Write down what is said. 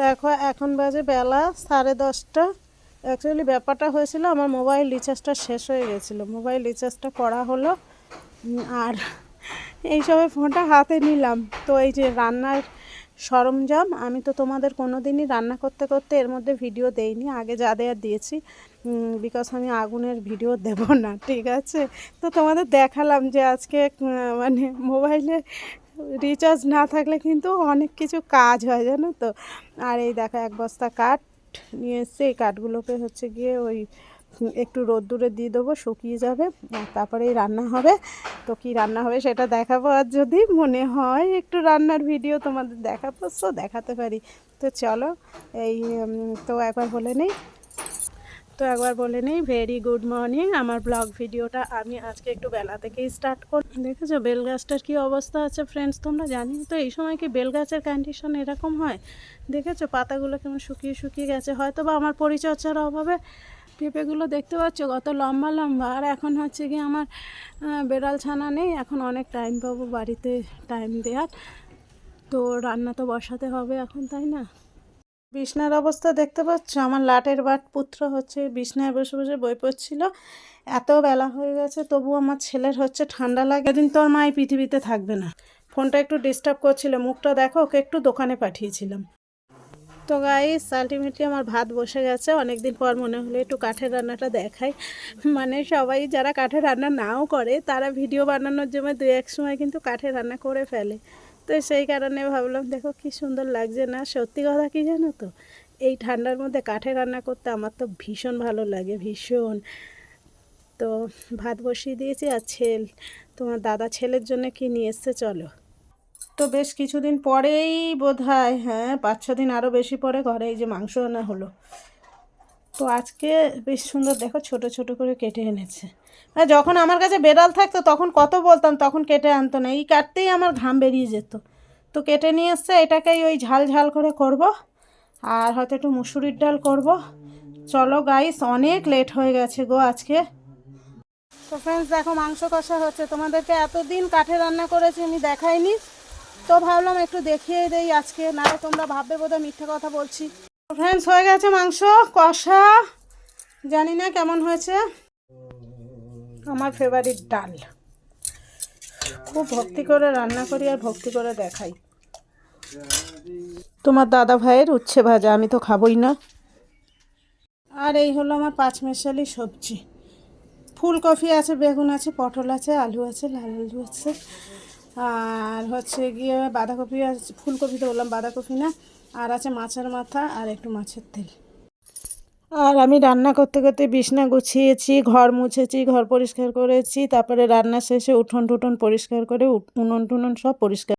দেখো, এখন বাজে বেলা সাড়ে দশটা। অ্যাকচুয়ালি ব্যাপারটা হয়েছিল, আমার মোবাইল রিচার্জটা শেষ হয়ে গেছিল। মোবাইল রিচার্জটা করা হলো। আর এই সময় ফোনটা হাতে নিলাম। তো এই যে রান্নার সরঞ্জাম, আমি তো তোমাদের কোনো দিনই রান্না করতে করতে এর মধ্যে ভিডিও দেইনি। আগে যা দেওয়ার দিয়েছি বিকজ আমি আগুনের ভিডিও দেব না, ঠিক আছে? তো তোমাদের দেখালাম যে আজকে মানে মোবাইলে রিচার্জ না থাকলে কিন্তু অনেক কিছু কাজ হয়, জানো তো? আর এই দেখো, এক বস্তা কাঠ নিয়ে এসছে। এই কাঠগুলোকে হচ্ছে গিয়ে ওই, একটু রোদ্দুরে দিয়ে দেবো, শুকিয়ে যাবে, আর তারপরেই রান্না হবে। তো কি রান্না হবে সেটা দেখাবো আর যদি মনে হয় একটু রান্নার ভিডিও তোমাদের দেখাবো তো দেখাতে পারি। তো চলো, এই তো একবার বলে নেই। তো একবার বলে নেই ভেরি গুড মর্নিং আমার ব্লগ ভিডিওটা আমি আজকে একটু বেলা থেকেই স্টার্ট কর দেখেছ? বেল গাছটার কী অবস্থা আছে ফ্রেন্ডস তোমরা জানি তো, এই সময় কি বেল গাছের কন্ডিশন এরকম হয়? দেখেছ? পাতাগুলো কেমন শুকিয়ে শুকিয়ে গেছে। হয়তো বা আমার পরিচর্যার অভাবে পেঁপেগুলো দেখতে পাচ্ছ, কত লম্বা লম্বা। আর এখন হচ্ছে কি আমার বেড়াল ছানা নেই। এখন অনেক টাইম পাবো বাড়িতে টাইম দেওয়ার। তো রান্না তো বসাতে হবে এখন, তাই না? বিছনার অবস্থা দেখতে পাচ্ছ? আমার লাটের বাট পুত্র হচ্ছে বিছনায় বসে বসে বই পড়ছিল। এত বেলা হয়ে গেছে, তবু আমার ছেলের হচ্ছে ঠান্ডা লাগে। দিন তোর মা এই পৃথিবীতে থাকবে না। ফোনটা একটু ডিস্টার্ব করছিল, মুখটা দেখো, ওকে একটু দোকানে পাঠিয়েছিলাম। তো গাইস আলটিমেটলি আমার ভাত বসে গেছে। অনেক দিন পর মনে হলো একটু কাঠের রান্নাটা দেখাই। মানে সবাই যারা কাঠের রান্না নাও করে, তারা ভিডিও বানানোর জন্য দু এক সময় কিন্তু কাঠের রান্না করে ফেলে। তো সেই কারণে ভাবলাম, দেখো কি সুন্দর লাগছে না? সত্যি কথা কি জানো তো? এই ঠান্ডার মধ্যে কাঠে রান্না করতে আমার তো ভীষণ ভালো লাগে, ভীষণ। তো ভাত বসিয়ে দিয়েছি আর ছেল, তোমার দাদা ছেলের জন্য কি নিয়ে এসছে চলো। তো বেশ কিছুদিন পরেই বোধ হয় হ্যাঁ পাঁচ ছ দিন আরও বেশি পরে ঘরে এই যে মাংস আনা হলো। তো আজকে বেশ সুন্দর দেখো, ছোট ছোট করে কেটে এনেছে। আর যখন আমার কাছে বেড়াল থাকতো, তখন কত বলতাম, তখন কেটে আনতো না, এই কাটতেই আমার ঘাম বেরিয়ে যেত। তো কেটে নিয়ে এসছে, এটাকেই ওই ঝাল ঝাল করে করব, আর হয়তো একটু মুসুরির ডাল করব। চলো গাইস অনেক লেট হয়ে গেছে গো আজকে। তো ফ্রেন্ডস দেখো মাংস কষা হচ্ছে। তোমাদেরকে এতদিন কাঠে রান্না করেছি, আমি দেখাইনি। তো ভাবলাম একটু দেখিয়ে দেই আজকে না তোমরা ভাববে বোধহয় মিথ্যে কথা বলছি। ফ্রেন্ডস হয়ে গেছে মাংস, কষা। জানি না কেমন হয়েছে। আমার ফেভারিট ডাল। খুব ভক্তি করে রান্না করি আর ভক্তি করে দেখাই। তোমার দাদা ভাইয়ের উচ্ছে ভাজা, আমি তো খাবই না। আর এই হলো আমার পাঁচ পাঁচমেশালি সবজি। ফুলকপি আছে, বেগুন আছে, পটল আছে, আলু আছে, লাল আলু আছে। আর হচ্ছে গিয়ে বাঁধাকপি আছে, ফুলকপি তো বললাম, বাঁধাকপি না। আর আছে মাছের মাথা আর একটু মাছের তেল। আর আমি রান্না করতে করতে বিছনা গুছিয়েছি, ঘর মুছেছি, ঘর পরিষ্কার করেছি, তারপরে রান্না শেষে উঠোন টুটন পরিষ্কার করে উনন টুনুন সব পরিষ্কার